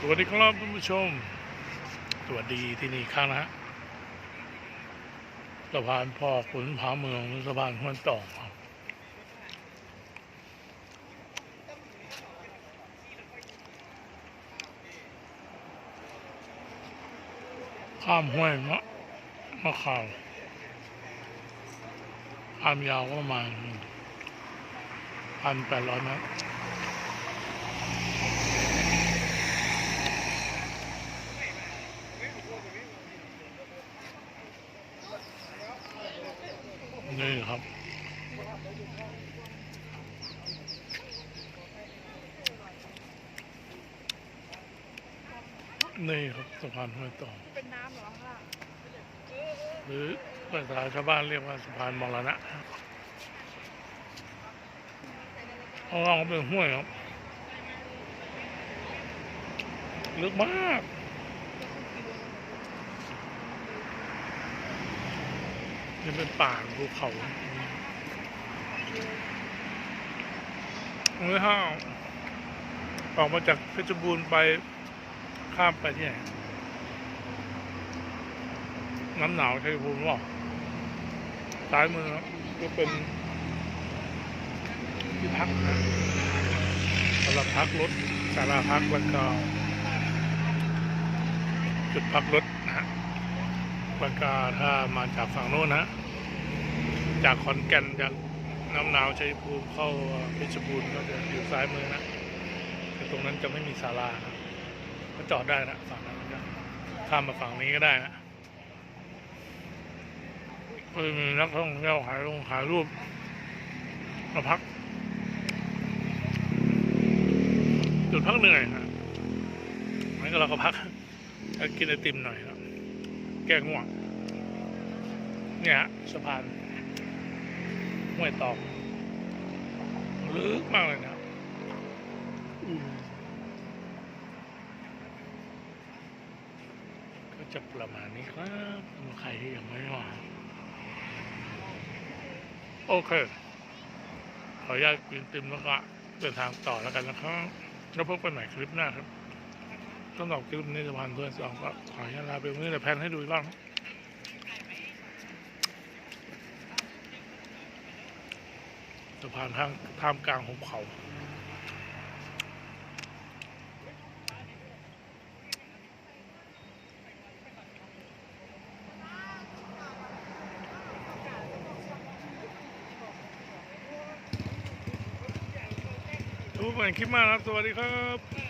สวัสดีครับท่านผู้ชม สวัสดีที่นี่ครั้งนะฮะสะพานพ่อขุนผาเมืองสะพานห้วยต่อครับข้ามห้วยมะมะขาวความยาวประมาณพันแปดร้อยเมตร นี่ครับนี่ครับสะพานห้วยต่อเป็นน้ำหรอข้างล่างหรือภาษาชาวบ้านเรียกว่าสะพานมรณะข้างล่างเป็นห้วยครับ ลึกมาก นี่เป็นป่าภูเขาเมื่อห้าออกมาจากเพชรบูรณ์ไปข้ามไปที่ไหนน้ำหนาวชัยภูมิว่าซ้ายมือก็เป็นที่พักนะสำหรับพักรถสาราพักแล้วก็จุดพักรถนะฮะ แล้วก็ถ้ามาจากฝั่งโน้นนะจากขอนแก่นจากน้ำหนาวชัยภูมิเข้าเพชรบูรณ์ก็จะอยู่ซ้ายมือนะแต่ตรงนั้นจะไม่มีศาลานะก็จอดได้นะฝั่งนั้นนะข้ามมาฝั่งนี้ก็ได้นะก็มีนักท่องเที่ยวถ่ายลงถ่ายรูปมาพัก จุดพักเหนื่อยฮะงั้นก็เราก็พักกินไอติมหน่อยครับ แก้ง่วง เนี่ยฮะสะพานห้วยตอกลึกมากเลยนะก็จะประมาณนี้ครับใครที่ยังไม่มาโอเค ขออนุญาตกินติมแล้วก็เดินทางต่อแล้วกันนะครับ แล้วพบกันใหม่คลิปหน้าครับ สำหรับคลิปนี้สะพานเพื่อนสองก็ขออนุญาตลาไปวันนี้แต่แพนให้ดูอีกรอบครับสะพานทางท่ามกลางหุบเขาทุกคนคลิปมากครับ สวัสดีครับ